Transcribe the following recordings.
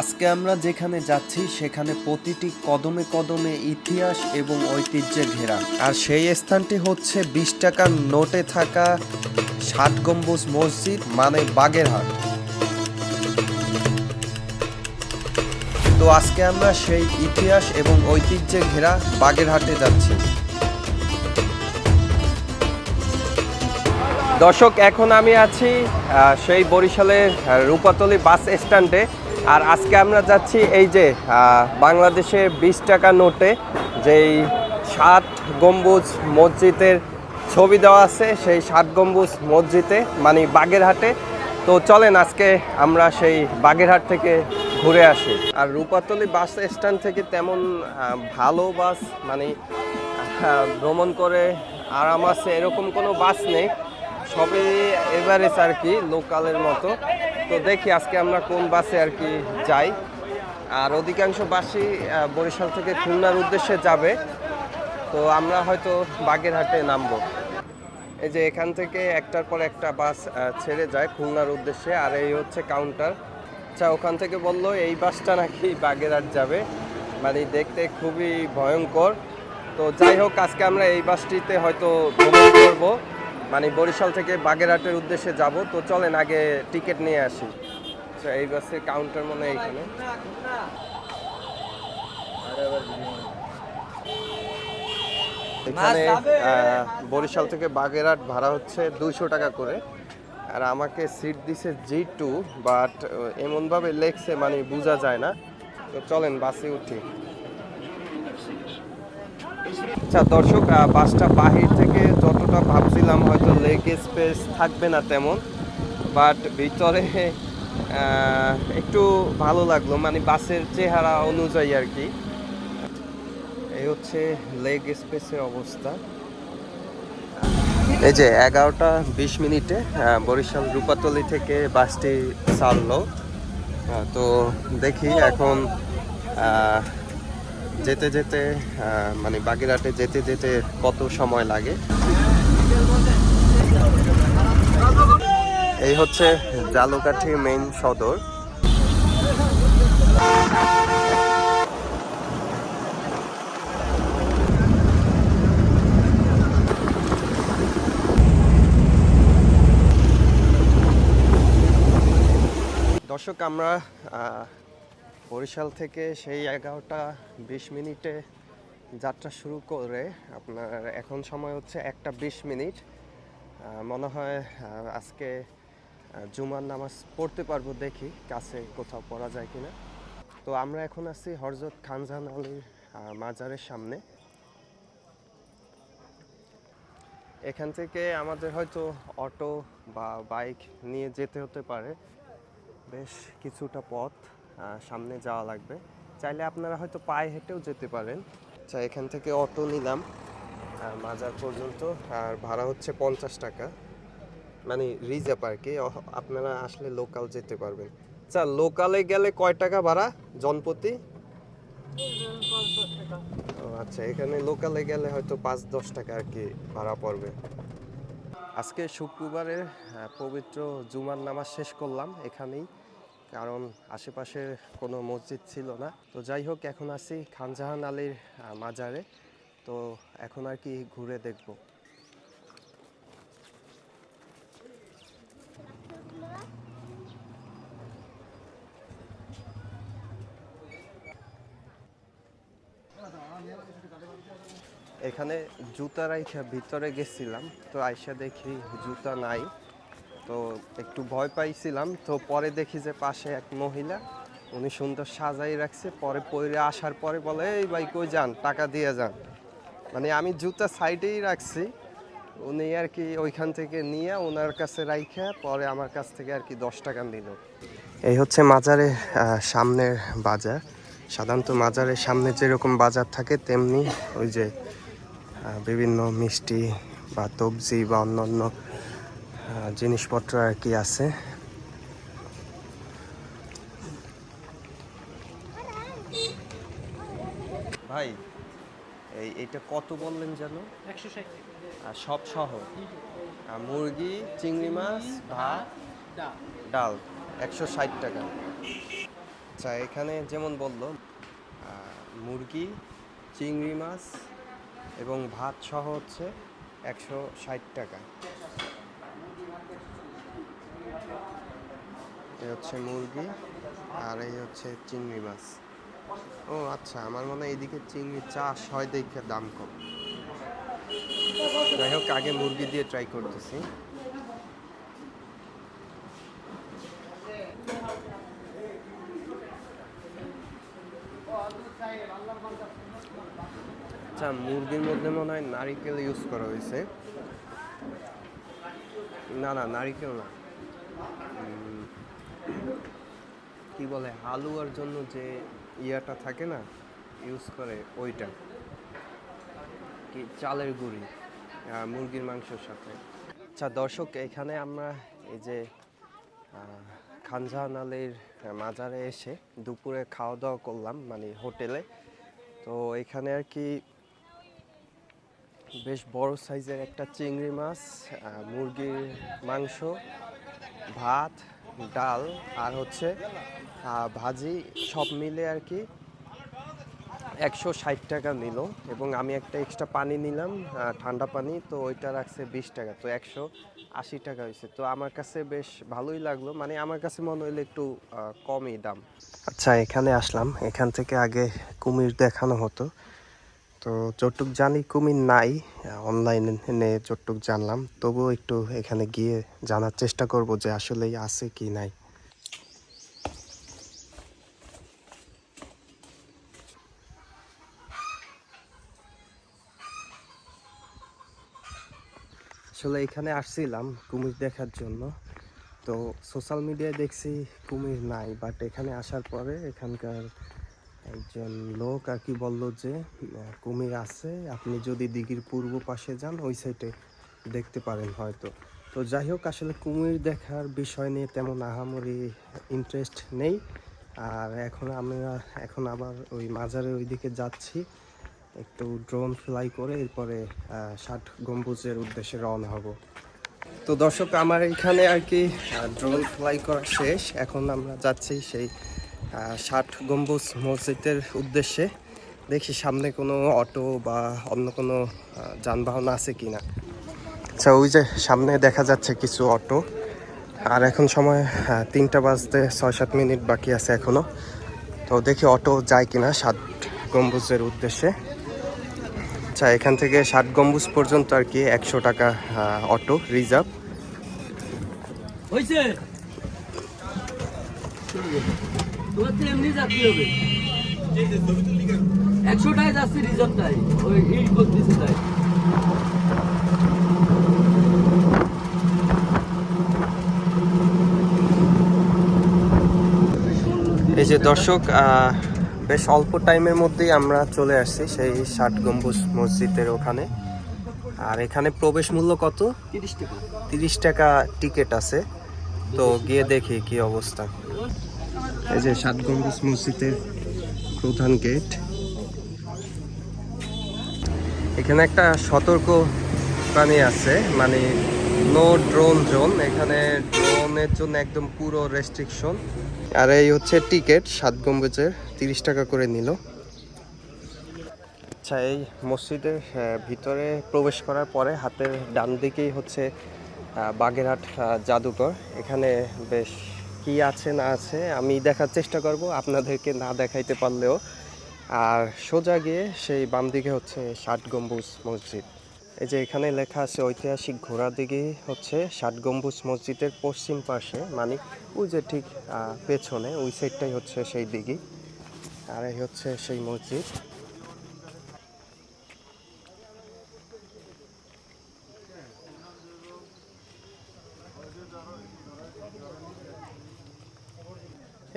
আজকে আমরা যেখানে যাচ্ছি, সেখানে প্রতিটি কদমে কদমে ইতিহাস এবং ঐতিহ্যে ঘেরা। আর সেই স্থানটি হচ্ছে বিশ টাকার নোটে থাকা ষাট গম্বুজ মসজিদ মানে বাগেরহাট। তো আজকে আমরা সেই ইতিহাস এবং ঐতিহ্যে ঘেরা বাগেরহাটে যাচ্ছি। দর্শক, এখন আমি আছি সেই বরিশালের রূপাতলি বাস স্ট্যান্ডে। আর আজকে আমরা যাচ্ছি এই যে বাংলাদেশে বিশ টাকা নোটে। যেই ষাট গম্বুজ মসজিদের ছবি দেওয়া আছে, সেই ষাট গম্বুজ মসজিদে মানে বাগেরহাটে। তো চলেন আজকে আমরা সেই বাগেরহাট থেকে ঘুরে আসি। আর রূপাতলি বাস স্ট্যান্ড থেকে তেমন ভালো বাস মানে ভ্রমণ করে আরাম আছে, এরকম কোনো বাস নেই। সবই এভারেজ আর কি, লোকালের মতো। তো দেখি আজকে আমরা কোন বাসে আর কি যাই। আর অধিকাংশ বাসই বরিশাল থেকে খুলনার উদ্দেশ্যে যাবে। তো আমরা হয়তো বাগেরহাটে নামবো। এই যে এখান থেকে একটার পর একটা বাস ছেড়ে যায় খুলনার উদ্দেশ্যে। আর এই হচ্ছে কাউন্টার। আচ্ছা ওখান থেকে বলল এই বাসটা নাকি বাগেরহাট যাবে। মানে দেখতে খুবই ভয়ঙ্কর। তো যাই হোক, আজকে আমরা এই বাসটিতে হয়তো ভ্রমণ করব। মানে বরিশাল থেকে বাগেরহাটের উদ্দেশ্যে যাব। তো চলেন, আগে টিকিট নিয়ে আসি। আচ্ছা এই বাসের কাউন্টার মনে হয় এইখানে এখানে বরিশাল থেকে বাগেরহাট ভাড়া হচ্ছে দুইশো টাকা করে। আর আমাকে সিট দিছে জি টু বাট এমনভাবে লেখছে মানে বোঝা যায় না। তো চলেন, বাসে উঠি। আচ্ছা দর্শক বাসটা বাহির থেকে যতটা ভাবছিলাম হয়তো লেগ স্পেস থাকবে না তেমন বাট ভিতরে একটু ভালো লাগল মানে বাসের চেহারা অনুযায়ী আর কি। এই হচ্ছে লেগ স্পেসের অবস্থা। এই যে এগারোটা বিশ মিনিটে বরিশাল রূপাতলি থেকে বাসটি ছাড়লো। তো দেখি এখন যেতে যেতে মানে বাগেরহাটে যেতে যেতে কত সময় লাগে? এই হচ্ছে জালুকাঠি মেইন সদর। দর্শক, আমরা বরিশাল থেকে সেই এগারোটা বিশ মিনিটে যাত্রা শুরু করে আপনার এখন সময় হচ্ছে একটা বিশ মিনিট। মনে হয় আজকে জুমার নামাজ পড়তে পারব দেখি কাছে কোথাও পড়া যায় কিনা। তো আমরা এখন আছি হরজত খানজান আলীর মাজারের সামনে। এখান থেকে আমাদের হয়তো অটো বা বাইক নিয়ে যেতে হতে পারে। বেশ কিছুটা পথ। সামনে যাওয়া লাগবে। চাইলে আপনারা হয়তো পায়ে হেঁটেও যেতে পারেন। আচ্ছা এখান থেকে অটো নিলাম। মাজার পর্যন্ত আর ভাড়া হচ্ছে পঞ্চাশ টাকা। মানে রিজার্ভ আর কি আপনারা আসলে লোকাল যেতে পারবেন। আচ্ছা লোকালে গেলে কয় টাকা ভাড়া? জনপ্রতি ও আচ্ছা এখানে লোকালে গেলে হয়তো পাঁচ দশ টাকা আর কি ভাড়া পড়বে। আজকে শুক্রবারে আহ, পবিত্র জুমার নামাজ শেষ করলাম এখানেই। কারণ আশেপাশে কোনো মসজিদ ছিল না। তো যাই হোক, এখন আছি খানজাহান আলীর মাজারে। তো এখন আর কি ঘুরে দেখব। এখানে জুতা রাইখা ভিতরে গেছিলাম। তো আইসা দেখি জুতা নাই। তো একটু ভয় পাইছিলাম। তো পরে দেখি যে পাশে এক মহিলা উনি সুন্দর সাজাই রাখছে। পরে পরে আসার পরে বলে এই ভাই কই যান? টাকা দিয়ে যান। মানে আমি জুতা সাইডেই রাখছি। উনি আর কি ওইখান থেকে নিয়ে ওনার কাছে রাইখা পরে আমার কাছ থেকে আর কি দশ টাকা নিল। এই হচ্ছে মাজারের সামনের বাজার। সাধারণত মাজারের সামনে যেরকম বাজার থাকে তেমনি ওই যে বিভিন্ন মিষ্টি বা তবজি বা আহ, জিনিসপত্র আর কি আছে? ভাই এই এটা কত বললেন যেন? একশো ষাট আর সব সহ? মুরগি চিংড়ি মাছ ভাত ডাল। একশো ষাট টাকা। আচ্ছা এখানে যেমন বলল মুরগি চিংড়ি মাছ এবং ভাত সহ হচ্ছে একশো ষাট টাকা। এই হচ্ছে মুরগি আর এই হচ্ছে চিংড়ি মাছ। ও আচ্ছা আমার মনে হয় এইদিকে চিংড়ি চাষ হয় দেখে দাম কম। যাই হোক, আগে মুরগি দিয়ে ট্রাই করতেছি। আচ্ছা মুরগির মধ্যে মনে হয় নারিকেল ইউজ করা হয়েছে। না না, নারিকেল না। কি বলে হালুয়ার জন্য যে ইয়াটা থাকে না ইউজ করে ওইটা। কি, চালের গুঁড়ি মুরগির মাংসের সাথে। আচ্ছা দর্শক, এখানে আমরা এই যে খানজাহান আলীর মাজারে এসে দুপুরে খাওয়া দাওয়া করলাম মানে হোটেলে। তো এখানে আর কি বেশ বড় সাইজের একটা চিংড়ি মাছ মুরগির মাংস, ভাত ডাল আর হচ্ছে ভাজি সব মিলে আর কি একশো ষাট টাকা নিল এবং আমি একটা এক্সট্রা পানি নিলাম ঠান্ডা পানি, তো ওইটা রাখছে বিশ টাকা, তো একশো আশি টাকা হয়েছে। তো আমার কাছে বেশ ভালোই লাগল মানে আমার কাছে মনে হইল একটু কমই দাম। আচ্ছা এখানে আসলাম। এখান থেকে আগে কুমির দেখানো হতো। তো যতটুক জানি কুমির নাই অনলাইনে যতটুক জানলাম, তবুও একটু এখানে গিয়ে জানার চেষ্টা করব যে আসলেই আছে কি নাই। আসলে এখানে আসছিলাম কুমির দেখার জন্য। তো সোশ্যাল মিডিয়ায় দেখছি কুমির নাই বাট এখানে আসার পরে এখানকার একজন লোক আর কি বলল যে কুমির আছে, আপনি যদি দিঘির পূর্ব পাশে যান, ওই সাইডে দেখতে পারেন হয়তো। তো যাই হোক, আসলে কুমির দেখার বিষয় নিয়ে তেমন আহামরি ইন্টারেস্ট নেই। আর এখন আমরা, এখন আবার ওই মাজারের ওইদিকে যাচ্ছি। একটু ড্রোন ফ্লাই করে এরপরে ষাট গম্বুজের উদ্দেশ্যে রওনা হব। তো দর্শক, আমার এখানে আর কি ড্রোন ফ্লাই করা শেষ। এখন আমরা যাচ্ছি সেই ষাট গম্বুজ মসজিদের উদ্দেশ্যে দেখি সামনে কোনো অটো বা অন্য কোনো যানবাহন আছে কিনা। আচ্ছা ওই যে সামনে দেখা যাচ্ছে কিছু অটো। আর এখন সময় তিনটা বাজতে ছয় সাত মিনিট বাকি আছে এখনও তো দেখি অটো যায় কিনা ষাট গম্বুজের উদ্দেশ্যে। আচ্ছা এখান থেকে ষাট গম্বুজ পর্যন্ত আর কি একশো টাকা অটো রিজার্ভ। হয়েছে তোমার তো এমনি যাত্রী হবে। একশোটায় যাচ্ছে রিজার্ভটাই ওই হিট করতেছে তাই। এই যে দর্শক আহ, বেশ অল্প টাইমের মধ্যেই আমরা চলে আসছি সেই ষাট গম্বুজ মসজিদের ওখানে। আর এখানে প্রবেশ মূল্য কত? তিরিশ টাকা। তিরিশ টাকা টিকিট আছে। তো গিয়ে দেখি কি অবস্থা। এই যে সাত গম্বুজ মসজিদের প্রধান গেট। এখানে একটা সতর্ক প্রাণী আছে মানে নো ড্রোন জোন এখানে ড্রোনের জন্য একদম পুরো রেস্ট্রিকশন আর এই হচ্ছে টিকিট সাত গম্বুজের, তিরিশ টাকা করে নিল। আচ্ছা এই মসজিদের ভিতরে প্রবেশ করার পরে হাতের ডান দিকেই হচ্ছে বাগেরহাট জাদুঘর। এখানে বেশ কি আছে, না আছে, আমি দেখার চেষ্টা করব, আপনাদেরকে না দেখাইতে পারলেও। আর সোজা গিয়ে সেই বাম দিকে হচ্ছে ষাট গম্বুজ মসজিদ। এই যে এখানে লেখা আছে, ঐতিহাসিক ঘোড়া দিঘি হচ্ছে ষাট গম্বুজ মসজিদের পশ্চিম পাশে মানে ওই যে ঠিক পেছনে, ওই সাইডটাই হচ্ছে সেই দিঘি আর এই হচ্ছে সেই মসজিদ।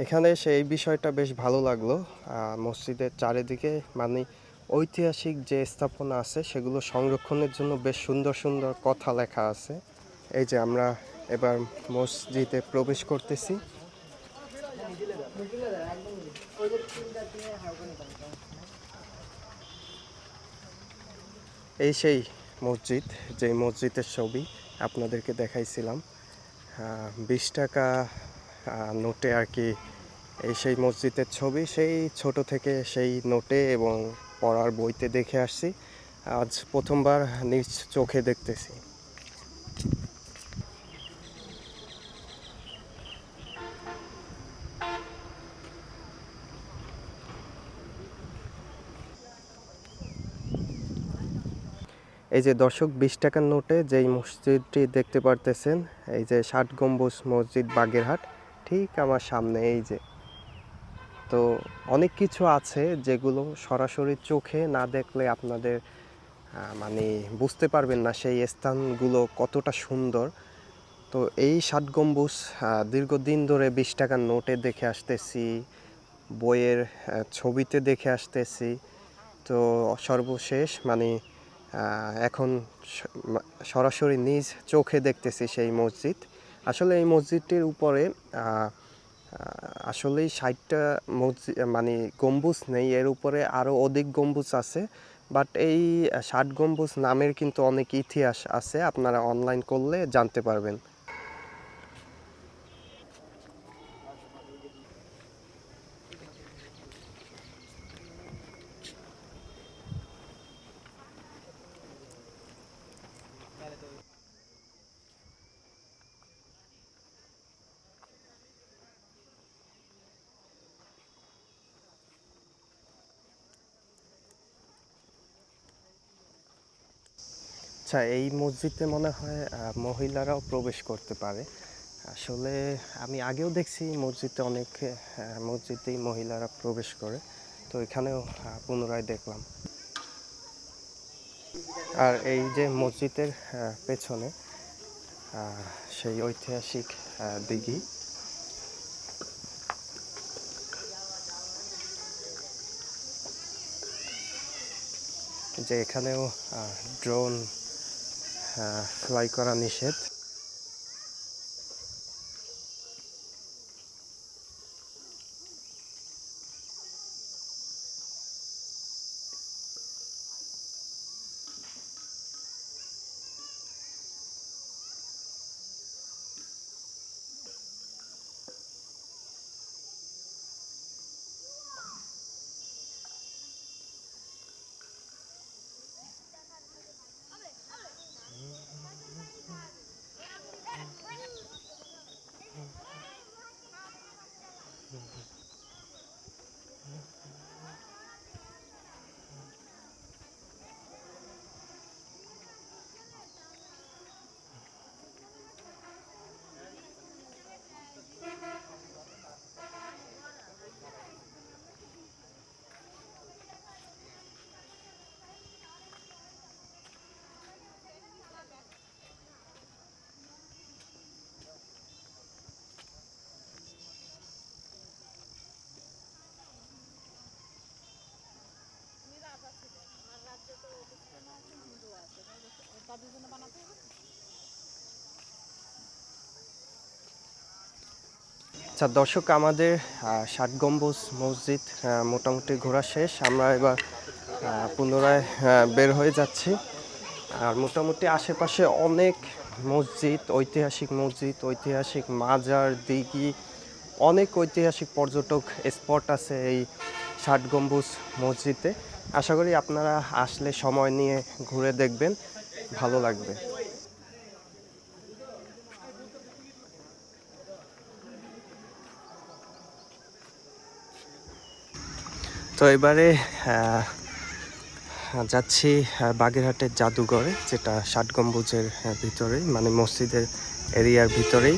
এখানে সেই বিষয়টা বেশ ভালো লাগল। মসজিদের চারিদিকে মানে ঐতিহাসিক যে স্থাপনা আছে, সেগুলো সংরক্ষণের জন্য বেশ সুন্দর সুন্দর কথা লেখা আছে। এই যে আমরা এবার মসজিদে প্রবেশ করতেছি। এই সেই মসজিদ যে মসজিদের ছবি আপনাদেরকে দেখাইছিলাম। বিশ টাকা নোটে আর কি এই সেই মসজিদের ছবি, সেই ছোট থেকে সেই নোটে এবং পড়ার বইতে দেখে আসছি। আজ প্রথমবার নিজ চোখে দেখতেছি। এই যে দর্শক, বিশ টাকার নোটে যেই মসজিদটি দেখতে পারতেছেন, এই যে ষাট গম্বুজ মসজিদ বাগেরহাট ঠিক আমার সামনে, এই যে। তো অনেক কিছু আছে যেগুলো সরাসরি চোখে না দেখলে আপনাদের মানে বুঝতে পারবেন না সেই স্থানগুলো কতটা সুন্দর। তো এই ষাট গম্বুজ দীর্ঘদিন ধরে বিশ টাকার নোটে দেখে আসতেছি, বইয়ের ছবিতে দেখে আসতেছি। তো সর্বশেষ মানে এখন সরাসরি নিজ চোখে দেখতেছি সেই মসজিদ। আসলে এই মসজিদটির উপরে আসলেই ষাটটা মসজিদ মানে গম্বুজ নেই। এর উপরে আরও অধিক গম্বুজ আছে বাট এই ষাট গম্বুজ নামের কিন্তু অনেক ইতিহাস আছে। আপনারা অনলাইন করলে জানতে পারবেন। আচ্ছা এই মসজিদে মনে হয় মহিলারাও প্রবেশ করতে পারে। আসলে আমি আগেও দেখছি মসজিদে অনেক মসজিদেই মহিলারা প্রবেশ করে। তো এখানেও পুনরায় দেখলাম। আর এই যে মসজিদের পেছনে সেই ঐতিহাসিক দিঘি। যে এখানেও ড্রোন ফ্লাই করা নিষেধ। আচ্ছা দর্শক, আমাদের ষাট গম্বুজ মসজিদ মোটামুটি ঘোরা শেষ। আমরা এবার পুনরায় বের হয়ে যাচ্ছি। আর মোটামুটি আশেপাশে অনেক মসজিদ, ঐতিহাসিক মসজিদ, ঐতিহাসিক মাজার, দিঘি, অনেক ঐতিহাসিক পর্যটক স্পট আছে এই ষাট গম্বুজ মসজিদে। আশা করি আপনারা আসলে সময় নিয়ে ঘুরে দেখবেন, ভালো লাগবে। তো এবারে যাচ্ছি বাগেরহাটের জাদুঘরে যেটা ষাট গম্বুজের ভিতরেই মানে মসজিদের এরিয়ার ভিতরেই।